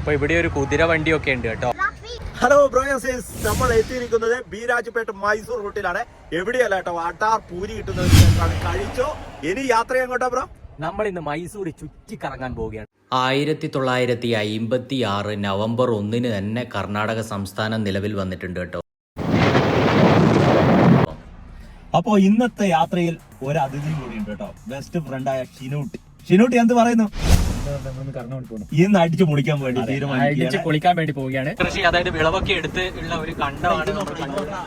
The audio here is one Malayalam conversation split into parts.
അപ്പൊ ഇവിടെ ഒരു കുതിര വണ്ടിയൊക്കെ ഉണ്ട് കേട്ടോ. ഹലോ ബ്രോയസേസ് നമ്മൾ എത്തിയിരിക്കുന്നത് ബീരാജ്പേട്ട് മൈസൂർ റൂട്ടിലാണ് എവിടെയല്ല കേട്ടോ അട്ടാർ പൂരി കിട്ടുന്നത് കേട്ടാണ്. കഴിച്ചോ? ഇനി യാത്ര എങ്ങോട്ടാ ബ്രോ നമ്മൾ ഇന്ന് മൈസൂർ ചുറ്റിക്കറങ്ങാൻ പോവുകയാണ്. ആയിരത്തി തൊള്ളായിരത്തി അയിമ്പത്തി ആറ് നവംബർ ഒന്നിന് തന്നെ കർണാടക സംസ്ഥാനം നിലവിൽ വന്നിട്ടുണ്ട് കേട്ടോ. അപ്പോ ഇന്നത്തെ യാത്രയിൽ ഒരു അതിഥി കൂടി ഉണ്ട് കേട്ടോ. ബെസ്റ്റ് ഫ്രണ്ടായ ഷിനൂട്ടി. ഷിനൂട്ടി എന്ത് പറയുന്നു? ഇന്ന് അടിച്ചു പൊളിക്കാൻ വേണ്ടി തീരുമാനിച്ചു കുളിക്കാൻ വേണ്ടി പോവുകയാണ്. കൃഷി അതായത് വിളവൊക്കെ എടുത്ത് ഉള്ള ഒരു കണ്ടമാണ്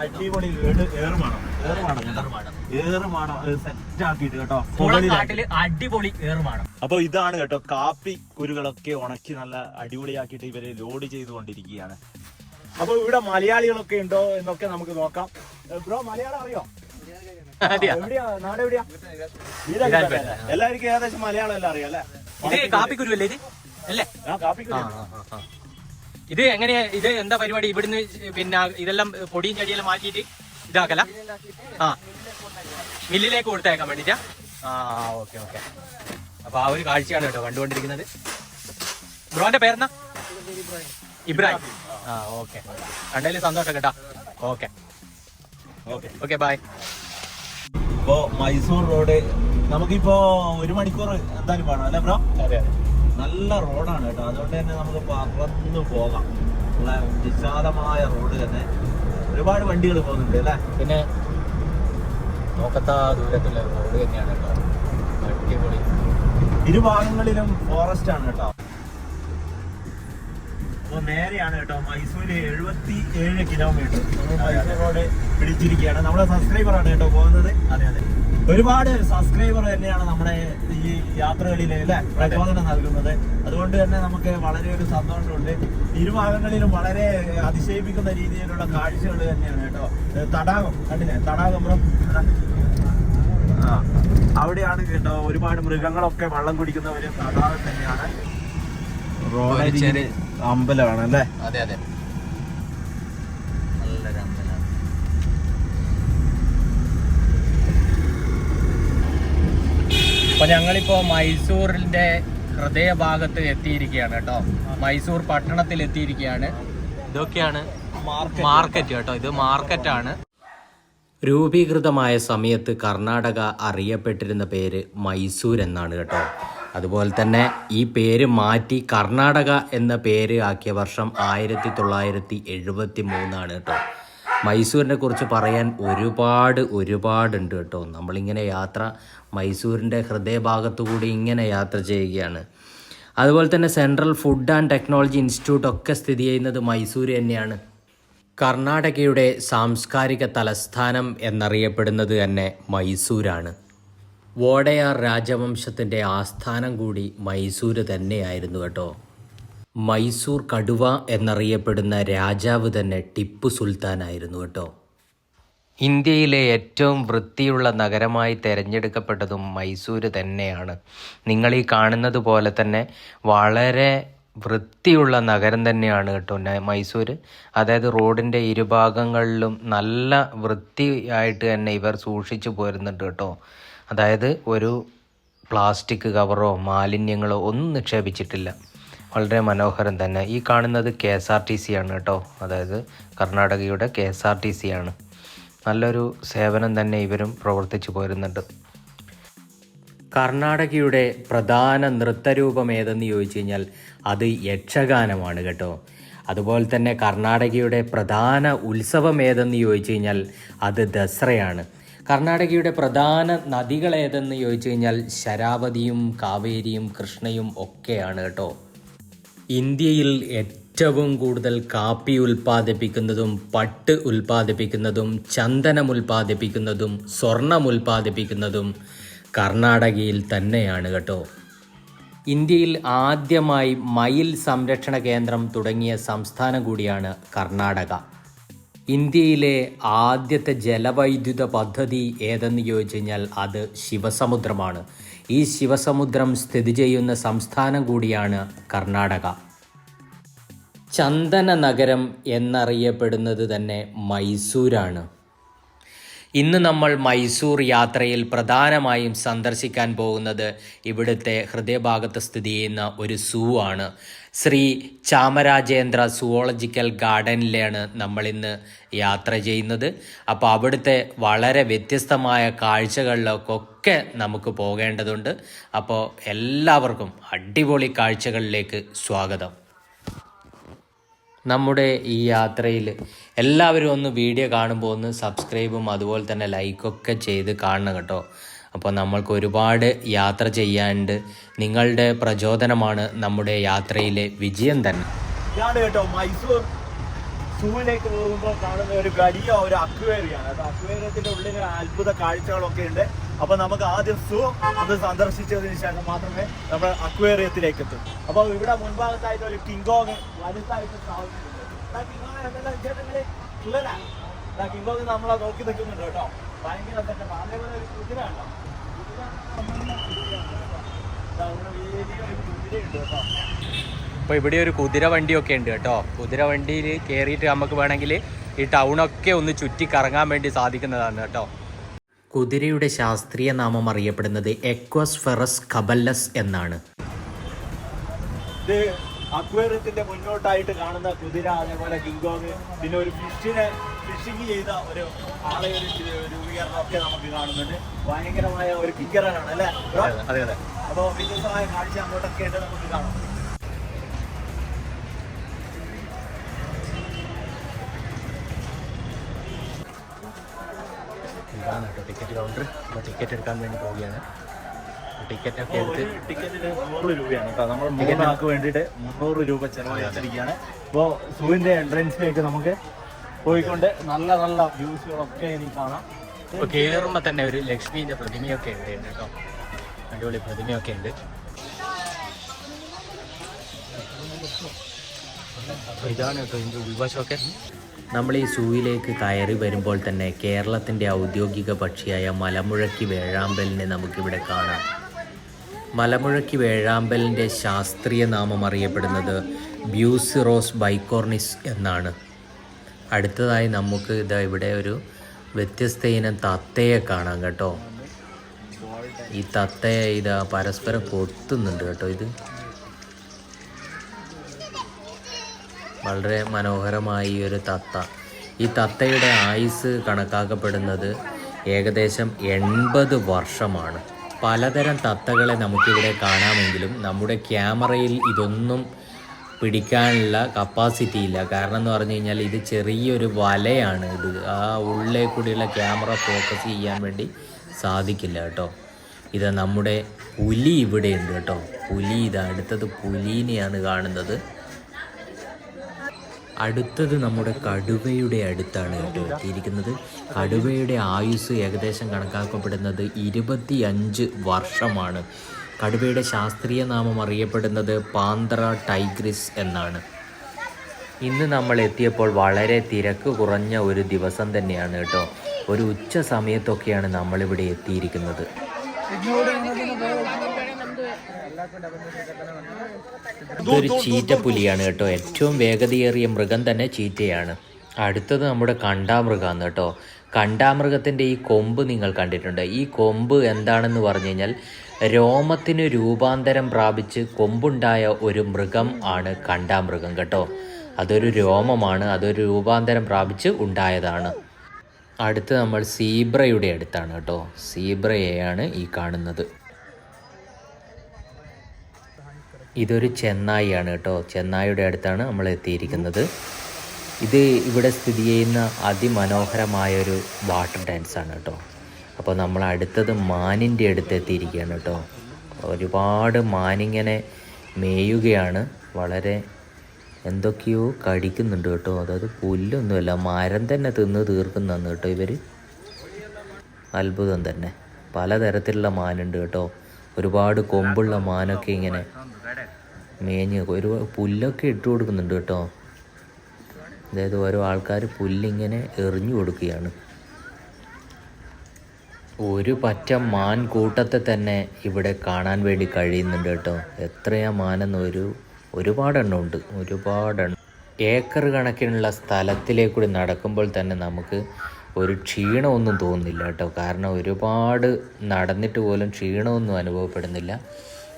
അടിപൊളി വീട് ഏറുമാണം? ഏറുമാണം? ഏറുമാണം? സെറ്റ് ആക്കിയിട്ട് കേട്ടോ. കുളം നാട്ടിൽ അടിപൊളി ഏറുമാണ്. അപ്പൊ ഇതാണ് കേട്ടോ കാപ്പി കുരുകളൊക്കെ ഉണക്കി നല്ല അടിപൊളിയാക്കിയിട്ട് ഇവരെ ലോഡ് ചെയ്തുകൊണ്ടിരിക്കുകയാണ്. അപ്പൊ ഇവിടെ മലയാളികളൊക്കെ ഉണ്ടോ എന്നൊക്കെ നമുക്ക് നോക്കാം. ബ്രോ മലയാളം അറിയോ? എവിടെയാ? നാടെവിടെയാ? എല്ലാവർക്കും ഏകദേശം മലയാളം എല്ലാം അറിയാം അല്ലേ? ഇത് കാപ്പിക്കുരുവല്ലേ ഇത്? അല്ലേ? കാപ്പി ആ, ആ, ആ. ഇത് എങ്ങനെയാ ഇത് എന്താ പരിപാടി? ഇവിടുന്ന് പിന്നെ ഇതെല്ലാം പൊടിയും ചെടിയെല്ലാം മാറ്റിയിട്ട് ഇതാക്കല? ആ. മില്ലിലേക്ക് കൊടുത്തേക്കാൻ വേണ്ടിട്ടാ? ആ ഓക്കെ ഓക്കെ. അപ്പൊ ആ ഒരു കാഴ്ചയാണ് കേട്ടോ കണ്ടുകൊണ്ടിരിക്കുന്നത്. ബ്രോന്റെ പേരെന്നാ? ഇബ്രാഹിം. ആ ഓക്കെ. കണ്ടതിൽ സന്തോഷം കേട്ടാ. ഓക്കെ. ഓക്കെ ഓക്കെ ബൈ ഇപ്പോ മൈസൂർ റോഡ് നമുക്കിപ്പോ ഒരു മണിക്കൂർ എന്തായാലും വേണം അല്ലേ ബ്രോ? അതെ നല്ല റോഡാണ് കേട്ടോ. അതുകൊണ്ട് തന്നെ നമുക്ക് പറന്ന് പോകാം. നല്ല വിശാലമായ റോഡ് തന്നെ. ഒരുപാട് വണ്ടികൾ പോകുന്നുണ്ട് അല്ലേ? പിന്നെ നോക്കത്താ ദൂരത്തുള്ള റോഡ് തന്നെയാണ് കേട്ടോ. അടിപൊളി. ഇരുഭാഗങ്ങളിലും ഫോറസ്റ്റ് ആണ് കേട്ടോ. അപ്പൊ നേരെയാണ് കേട്ടോ മൈസൂര് എഴുപത്തി ഏഴ് കിലോമീറ്റർ നമ്മൾ മൈസൂർ റോഡ് പിടിച്ചിരിക്കുകയാണ് നമ്മുടെ സബ്സ്ക്രൈബർ ആണ് കേട്ടോ പോകുന്നത്. അതെ അതെ. ഒരുപാട് സബ്സ്ക്രൈബർ തന്നെയാണ് നമ്മുടെ ഈ യാത്രകളിൽ അല്ലെ? പ്രചോദനം നൽകുന്നത്. അതുകൊണ്ട് തന്നെ നമുക്ക് വളരെ ഒരു സന്തോഷമുണ്ട്. ഇരുഭാഗങ്ങളിലും വളരെ അതിശയിപ്പിക്കുന്ന രീതിയിലുള്ള കാഴ്ചകൾ തന്നെയാണ് കേട്ടോ. തടാകം. കണ്ടില്ലേ? തടാകം ആ അവിടെയാണ് കേട്ടോ ഒരുപാട് മൃഗങ്ങളൊക്കെ വെള്ളം കുടിക്കുന്ന ഒരു തടാകം തന്നെയാണ്. അമ്പലമാണ് അല്ലേ? അതെ അതെ നല്ലൊരു അമ്പലമാണ് അപ്പൊ ഞങ്ങളിപ്പോ മൈസൂരിന്റെ ഹൃദയഭാഗത്ത് എത്തിയിരിക്കുകയാണ് കേട്ടോ. മൈസൂർ പട്ടണത്തിൽ എത്തിയിരിക്കുകയാണ്. ഇതൊക്കെയാണ് മാർക്കറ്റ്. കേട്ടോ. ഇത് മാർക്കറ്റാണ്. രൂപീകൃതമായ സമയത്ത് കർണാടക അറിയപ്പെട്ടിരുന്ന പേര് മൈസൂർ എന്നാണ് കേട്ടോ. അതുപോലെ തന്നെ ഈ പേര് മാറ്റി കർണാടക എന്ന പേര് ആക്കിയ വർഷം ആയിരത്തി തൊള്ളായിരത്തി എഴുപത്തി മൂന്നാണ് കേട്ടോ. മൈസൂരിനെ കുറിച്ച് പറയാൻ ഒരുപാട് ഒരുപാടുണ്ട് കേട്ടോ. നമ്മളിങ്ങനെ യാത്ര മൈസൂരിന്റെ ഹൃദയഭാഗത്തുകൂടി ഇങ്ങനെ യാത്ര ചെയ്യുകയാണ്. അതുപോലെ തന്നെ central food and technology institute ഒക്കെ സ്ഥിതി ചെയ്യുന്നത് മൈസൂർ തന്നെയാണ്. കർണാടകയുടെ സാംസ്കാരിക തലസ്ഥാനം എന്നറിയപ്പെടുന്നത് തന്നെ മൈസൂരാണ്. വോഡയാർ രാജവംശത്തിന്റെ ആസ്ഥാനം കൂടി മൈസൂര് തന്നെയായിരുന്നു കേട്ടോ. മൈസൂർ കടുവ എന്നറിയപ്പെടുന്ന രാജാവ് തന്നെ ടിപ്പു സുൽത്താനായിരുന്നു കേട്ടോ. ഇന്ത്യയിലെ ഏറ്റവും വൃത്തിയുള്ള നഗരമായി തിരഞ്ഞെടുക്കപ്പെട്ടതും മൈസൂർ തന്നെയാണ്. നിങ്ങൾ ഈ കാണുന്നത് പോലെ തന്നെ വളരെ വൃത്തിയുള്ള നഗരം തന്നെയാണ് കേട്ടോ മൈസൂർ അതായത് റോഡിന്റെ ഇരുഭാഗങ്ങളിലും നല്ല വൃത്തിയായിട്ട് തന്നെ ഇവർ സൂക്ഷിച്ചു പോരുന്നുണ്ട് കേട്ടോ. അതായത് ഒരു പ്ലാസ്റ്റിക് കവറോ മാലിന്യങ്ങളോ ഒന്നും നിക്ഷേപിച്ചിട്ടില്ല. വളരെ മനോഹരം തന്നെ. ഈ കാണുന്നത് K S R T C ആണ് കേട്ടോ. അതായത് കർണാടകയുടെ K S R T C ആണ്. നല്ലൊരു സേവനം തന്നെ ഇവരും പ്രവർത്തിച്ചു പോരുന്നുണ്ട്. കർണാടകയുടെ പ്രധാന നൃത്തരൂപം ഏതെന്ന് ചോദിച്ചു കഴിഞ്ഞാൽ അത് യക്ഷഗാനമാണ് കേട്ടോ. അതുപോലെ തന്നെ കർണാടകയുടെ പ്രധാന ഉത്സവം ഏതെന്ന് ചോദിച്ചു കഴിഞ്ഞാൽ അത് ദസറയാണ്. കർണാടകയുടെ പ്രധാന നദികൾ ഏതെന്ന് ചോദിച്ചു കഴിഞ്ഞാൽ ശരാവതിയും കാവേരിയും കൃഷ്ണയും ഒക്കെയാണ് കേട്ടോ. ഇന്ത്യയിൽ ഏറ്റവും കൂടുതൽ കാപ്പി ഉൽപ്പാദിപ്പിക്കുന്നതും പട്ട് ഉൽപ്പാദിപ്പിക്കുന്നതും ചന്ദനം ഉൽപ്പാദിപ്പിക്കുന്നതും സ്വർണം ഉൽപ്പാദിപ്പിക്കുന്നതും കർണാടകയിൽ തന്നെയാണ് കേട്ടോ. ഇന്ത്യയിൽ ആദ്യമായി മയിൽ സംരക്ഷണ കേന്ദ്രം തുടങ്ങിയ സംസ്ഥാനം കൂടിയാണ് കർണാടക. ഇന്ത്യയിലെ ആദ്യത്തെ ജലവൈദ്യുത പദ്ധതി ഏതെന്ന് ചോദിച്ചു കഴിഞ്ഞാൽ അത് ശിവസമുദ്രമാണ്. ഈ ശിവസമുദ്രം സ്ഥിതി ചെയ്യുന്ന സംസ്ഥാനം കൂടിയാണ് കർണാടക. ചന്ദന നഗരം എന്നറിയപ്പെടുന്നത് തന്നെ മൈസൂരാണ്. ഇന്ന് നമ്മൾ മൈസൂർ യാത്രയിൽ പ്രധാനമായും സന്ദർശിക്കാൻ പോകുന്നത് ഇവിടുത്തെ ഹൃദയഭാഗത്ത് സ്ഥിതി ചെയ്യുന്ന ഒരു സൂ ആണ്. ശ്രീ ചാമരാജേന്ദ്ര സുവോളജിക്കൽ ഗാർഡനിലാണ് നമ്മളിന്ന് യാത്ര ചെയ്യുന്നത്. അപ്പോൾ അവിടുത്തെ വളരെ വ്യത്യസ്തമായ കാഴ്ചകളിലൊക്കെ നമുക്ക് പോകേണ്ടതുണ്ട്. അപ്പോൾ എല്ലാവർക്കും അടിപൊളി കാഴ്ചകളിലേക്ക് സ്വാഗതം. നമ്മുടെ ഈ യാത്രയിൽ എല്ലാവരും ഒന്ന് വീഡിയോ കാണുമ്പോൾ ഒന്ന് സബ്സ്ക്രൈബും അതുപോലെ തന്നെ ലൈക്കൊക്കെ ചെയ്ത് കാണണം കേട്ടോ. അപ്പോൾ നമ്മൾക്ക് ഒരുപാട് യാത്ര ചെയ്യാനുണ്ട്. നിങ്ങളുടെ പ്രചോദനമാണ് നമ്മുടെ യാത്രയിലെ വിജയം തന്നെ. കേട്ടോ മൈസൂർ. സൂവിലേക്ക് പോകുമ്പോൾ കാണുന്ന ഒരു വലിയ ഒരു അക്വേറിയാണ് അക്വേറിയത്തിന്റെ ഉള്ളിൽ അത്ഭുത കാഴ്ചകളൊക്കെ ഉണ്ട്. അപ്പൊ നമുക്ക് ആദ്യം സൂ അത് സന്ദർശിച്ചതിന് ശേഷം മാത്രമേ നമ്മൾ അക്വേറിയത്തിലേക്ക് എത്തും അപ്പൊ ഇവിടെ മുൻഭാഗത്തായിട്ട് ഒരു കിങ്കോങ് വലുതായിട്ട് സ്ഥാപിച്ചിട്ടുണ്ട്. കിങ്കോങ് നമ്മളെ നോക്കി നിൽക്കുന്നുണ്ട് കേട്ടോ. ഭയങ്കര സെറ്റപ്പ് അതേപോലെ ഒരു കുതിര ഉണ്ടോ അപ്പോൾ ഇവിടെ ഒരു കുതിര വണ്ടിയൊക്കെ ഉണ്ട് കേട്ടോ. കുതിര വണ്ടിയിൽ കയറിയിട്ട് നമുക്ക് വേണമെങ്കിൽ ഈ ടൗണൊക്കെ ഒന്ന് ചുറ്റി കറങ്ങാൻ വേണ്ടി സാധിക്കുന്നതാണ് കേട്ടോ. കുതിരയുടെ ശാസ്ത്രീയ നാമം അറിയപ്പെടുന്നത് എക്വസ് ഫെറസ് കബല്ലസ് എന്നാണ്. ഇത് അക്വേറിയത്തിന്റെ മുന്നോട്ടായിട്ട് കാണുന്ന കുതിര അതേപോലെ കിങ്കോങ് പിന്നെ ഒരു ഫിഷിനെ ഫിഷിംഗ് ചെയ്ത ഒരു ആളെ ഒരു ഒക്കെ നമുക്ക് കാണുന്നുണ്ട്. ഭയങ്കരമായ ഒരു കിക്കറാണ് അല്ലേ? അതെ അതെ അപ്പൊ വിദ്യസമായ കാഴ്ച അങ്ങോട്ടൊക്കെ ആയിട്ട് നമുക്ക് കാണാം. ഇതാണ് കേട്ടോ ടിക്കറ്റ് കൗണ്ടർ അപ്പോൾ ടിക്കറ്റ് എടുക്കാൻ വേണ്ടി പോവുകയാണ്. ടിക്കറ്റ് ഒക്കെ എടുത്ത് ടിക്കറ്റ് ടിക്കറ്റിന് നൂറ് രൂപയാണ് കേട്ടോ. നമ്മൾ മൂന്നാൾക്ക് വേണ്ടിയിട്ട് മുന്നൂറ് രൂപ ചെലവഴിച്ചിരിക്കുകയാണ്. അപ്പോൾ സൂവിന്റെ എൻട്രൻസിലേക്ക് നമുക്ക് പോയിക്കൊണ്ട് നല്ല നല്ല വ്യൂസുകളൊക്കെ എനിക്ക് കാണാം. ഇപ്പോൾ കയറുമ്പോൾ തന്നെ ഒരു ലക്ഷ്മീന്റെ പ്രതിമയൊക്കെ ഉണ്ട് കേട്ടോ. അടിപൊളി പ്രതിമയൊക്കെ ഉണ്ട്. ഇതാണ് കേട്ടോ ഇതിന്റെ ഉൾവശമൊക്കെ. നമ്മൾ ഈ സൂയിലേക്ക് കയറി വരുമ്പോൾ തന്നെ കേരളത്തിന്റെ ഔദ്യോഗിക പക്ഷിയായ മലമുഴക്കി വേഴാമ്പലിനെ നമുക്കിവിടെ കാണാം. മലമുഴക്കി വേഴാമ്പലിന്റെ ശാസ്ത്രീയ നാമം അറിയപ്പെടുന്നത് ബ്യൂസിറോസ് ബൈക്കോർണിസ് എന്നാണ്. അടുത്തതായി നമുക്ക് ഇതാ ഇവിടെ ഒരു വ്യത്യസ്ത ഇനം തത്തയെ കാണാം കേട്ടോ. ഈ തത്തയെ ഇതാ പരസ്പരം കൊത്തുന്നുണ്ട് കേട്ടോ ഇത്. വളരെ മനോഹരമായ ഈ ഒരു തത്ത. ഈ തത്തയുടെ ആയുസ് കണക്കാക്കപ്പെടുന്നത് ഏകദേശം എൺപത് വർഷമാണ്. പലതരം തത്തകളെ നമുക്കിവിടെ കാണാമെങ്കിലും നമ്മുടെ ക്യാമറയിൽ ഇതൊന്നും പിടിക്കാനുള്ള കപ്പാസിറ്റി ഇല്ല. കാരണം എന്ന് പറഞ്ഞു കഴിഞ്ഞാൽ ഇത് ചെറിയൊരു വലയാണ്. ഇത് ആ ഉള്ളിൽ കൂടിയുള്ള ക്യാമറ ഫോക്കസ് ചെയ്യാൻ വേണ്ടി സാധിക്കില്ല കേട്ടോ. ഇത് നമ്മുടെ പുലി ഇവിടെയുണ്ട് കേട്ടോ. പുലി ഇത് അടുത്തത് പുലീനെയാണ് കാണുന്നത്. അടുത്തത് നമ്മുടെ കടുവയുടെ അടുത്താണ് എത്തിയിരിക്കുന്നത്. കടുവയുടെ ആയുസ് ഏകദേശം കണക്കാക്കപ്പെടുന്നത് ഇരുപത്തി അഞ്ച് വർഷമാണ്. കടുവയുടെ ശാസ്ത്രീയ നാമം അറിയപ്പെടുന്നത് പാന്ത്ര ടൈഗ്രിസ് എന്നാണ്. ഇന്ന് നമ്മൾ എത്തിയപ്പോൾ വളരെ തിരക്ക് കുറഞ്ഞ ഒരു ദിവസം തന്നെയാണ് കേട്ടോ. ഒരു ഉച്ച സമയത്തൊക്കെയാണ് നമ്മളിവിടെ എത്തിയിരിക്കുന്നത്. ഇതൊരു ചീറ്റപ്പുലിയാണ് കേട്ടോ. ഏറ്റവും വേഗതയേറിയ മൃഗം തന്നെ ചീറ്റയാണ്. അടുത്തത് നമ്മുടെ കണ്ടാമൃഗമാണ് കേട്ടോ. കണ്ടാമൃഗത്തിന്റെ ഈ കൊമ്പ് നിങ്ങൾ കണ്ടിട്ടുണ്ട്. ഈ കൊമ്പ് എന്താണെന്ന് പറഞ്ഞു കഴിഞ്ഞാൽ രോമത്തിന് രൂപാന്തരം പ്രാപിച്ച് കൊമ്പുണ്ടായ ഒരു മൃഗം ആണ് കണ്ടാമൃഗം കേട്ടോ. അതൊരു രോമമാണ്. അതൊരു രൂപാന്തരം പ്രാപിച്ച് ഉണ്ടായതാണ്. അടുത്ത് നമ്മൾ സീബ്രയുടെ അടുത്താണ് കേട്ടോ. സീബ്രയെയാണ് ഈ കാണുന്നത്. ഇതൊരു ചെന്നായിയാണ് കേട്ടോ. ചെന്നായിയുടെ അടുത്താണ് നമ്മൾ എത്തിയിരിക്കുന്നത്. ഇത് ഇവിടെ സ്ഥിതി ചെയ്യുന്ന അതിമനോഹരമായൊരു വാട്ടർ ഡാൻസ് ആണ് കേട്ടോ. അപ്പോൾ നമ്മൾ അടുത്തത് മാനിന്റെ അടുത്ത് എത്തിയിരിക്കുകയാണ് കേട്ടോ. ഒരുപാട് മാനിങ്ങനെ മേയുകയാണ്. വളരെ എന്തൊക്കെയോ കടിക്കുന്നുണ്ട് കേട്ടോ. അതായത് പുല്ലൊന്നുമല്ല മരം തന്നെ തിന്ന് തീർക്കുന്നതാണ് കേട്ടോ ഇവർ അത്ഭുതം തന്നെ. പലതരത്തിലുള്ള മാനുണ്ട് കേട്ടോ. ഒരുപാട് കൊമ്പുള്ള മാനൊക്കെ ഇങ്ങനെ മേഞ്ഞ് ഒരു പുല്ലൊക്കെ ഇട്ട് കൊടുക്കുന്നുണ്ട് കേട്ടോ. അതായത് ഓരോ ആൾക്കാർ പുല്ലിങ്ങനെ എറിഞ്ഞു കൊടുക്കുകയാണ്. ഒരു പറ്റ മാൻ കൂട്ടത്തെ തന്നെ ഇവിടെ കാണാൻ വേണ്ടി കഴിയുന്നുണ്ട് കേട്ടോ. എത്രയാ മാനെന്ന് ഒരു ഒരുപാടെണ്ണം ഉണ്ട്. ഒരുപാടെണ്ണം. ഏക്കർ കണക്കിനുള്ള സ്ഥലത്തിലേക്കൂടി നടക്കുമ്പോൾ തന്നെ നമുക്ക് ഒരു ക്ഷീണമൊന്നും തോന്നുന്നില്ല കേട്ടോ. കാരണം ഒരുപാട് നടന്നിട്ട് പോലും ക്ഷീണമൊന്നും അനുഭവപ്പെടുന്നില്ല.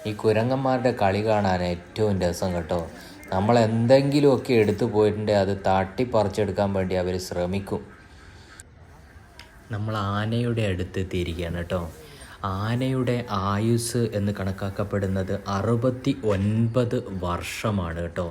ഈ കുരങ്ങന്മാരുടെ കളി കാണാൻ ഏറ്റവും രസം കേട്ടോ. നമ്മൾ എന്തെങ്കിലുമൊക്കെ എടുത്തു പോയിട്ടുണ്ടെങ്കിൽ അത് തട്ടിപ്പറിച്ചെടുക്കാൻ വേണ്ടി അവർ ശ്രമിക്കും. നമ്മൾ ആനയുടെ അടുത്തെത്തിയിരിക്കുകയാണ് കേട്ടോ. ആനയുടെ ആയുസ് എന്ന് കണക്കാക്കപ്പെടുന്നത് അറുപത്തി ഒൻപത് വർഷമാണ് കേട്ടോ.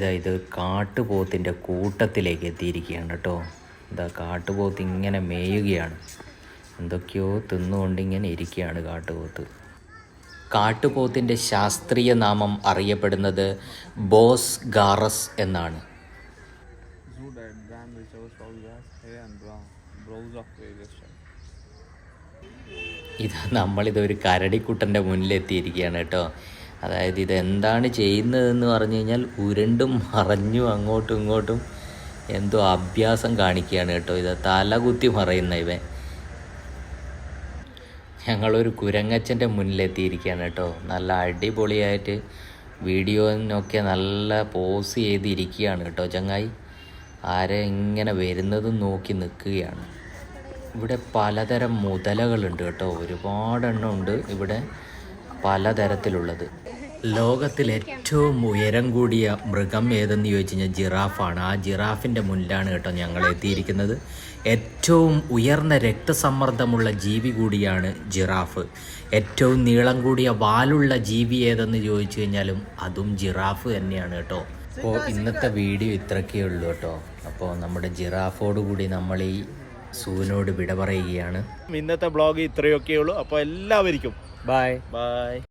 ഞങ്ങളിതാ ഇത് കാട്ടുപോത്തിന്റെ കൂട്ടത്തിലേക്ക് എത്തിയിരിക്കുകയാണ് കേട്ടോ. ഇതാ കാട്ടുപോത്ത് ഇങ്ങനെ മേയുകയാണ്. എന്തൊക്കെയോ തിന്നുകൊണ്ട് ഇങ്ങനെ ഇരിക്കുകയാണ് കാട്ടുപോത്ത്. കാട്ടുപോത്തിന്റെ ശാസ്ത്രീയ നാമം അറിയപ്പെടുന്നത് ബോസ് ഗാറസ് എന്നാണ്. ഇത് നമ്മളിത് ഒരു. ഇത് കരടിക്കുട്ടന്റെ മുന്നിലെത്തിയിരിക്കുകയാണ് കേട്ടോ. അതായത് ഇതെന്താണ് ചെയ്യുന്നതെന്ന് പറഞ്ഞു കഴിഞ്ഞാൽ ഉരുണ്ടും മറഞ്ഞും അങ്ങോട്ടും ഇങ്ങോട്ടും എന്തോ അഭ്യാസം കാണിക്കുകയാണ് കേട്ടോ. ഇത് തലകുത്തി മറയുന്ന ഇവൻ. ഞങ്ങളൊരു കുരങ്ങച്ചന്റെ മുന്നിലെത്തിയിരിക്കുകയാണ് കേട്ടോ. നല്ല അടിപൊളിയായിട്ട് വീഡിയോനൊക്കെ നല്ല പോസ് ചെയ്തിരിക്കുകയാണ് കേട്ടോ ചങ്ങായി. ആരെ ഇങ്ങനെ വരുന്നതും നോക്കി നിൽക്കുകയാണ്. ഇവിടെ പലതരം മുതലകളുണ്ട് കേട്ടോ. ഒരുപാടെണ്ണം ഉണ്ട് ഇവിടെ പലതരത്തിലുള്ളത്. ലോകത്തിൽ ഏറ്റവും ഉയരം കൂടിയ മൃഗം ഏതെന്ന് ചോദിച്ചു കഴിഞ്ഞാൽ ജിറാഫാണ്. ആ ജിറാഫിന്റെ മുന്നിലാണ് കേട്ടോ ഞങ്ങൾ എത്തിയിരിക്കുന്നത്. ഏറ്റവും ഉയർന്ന രക്തസമ്മർദ്ദമുള്ള ജീവി കൂടിയാണ് ജിറാഫ്. ഏറ്റവും നീളം കൂടിയ വാലുള്ള ജീവി ഏതെന്ന് ചോദിച്ചു കഴിഞ്ഞാലും അതും ജിറാഫ് തന്നെയാണ് കേട്ടോ. അപ്പോൾ ഇന്നത്തെ വീഡിയോ ഇത്രയൊക്കെ ഉള്ളൂ കേട്ടോ. അപ്പോൾ നമ്മുടെ ജിറാഫോട് കൂടി നമ്മൾ ഈ സൂവിനോട് വിട പറയുകയാണ്. ഇന്നത്തെ ബ്ലോഗ് ഇത്രയൊക്കെ ഉള്ളൂ. അപ്പോൾ എല്ലാവർക്കും ബായ് ബൈ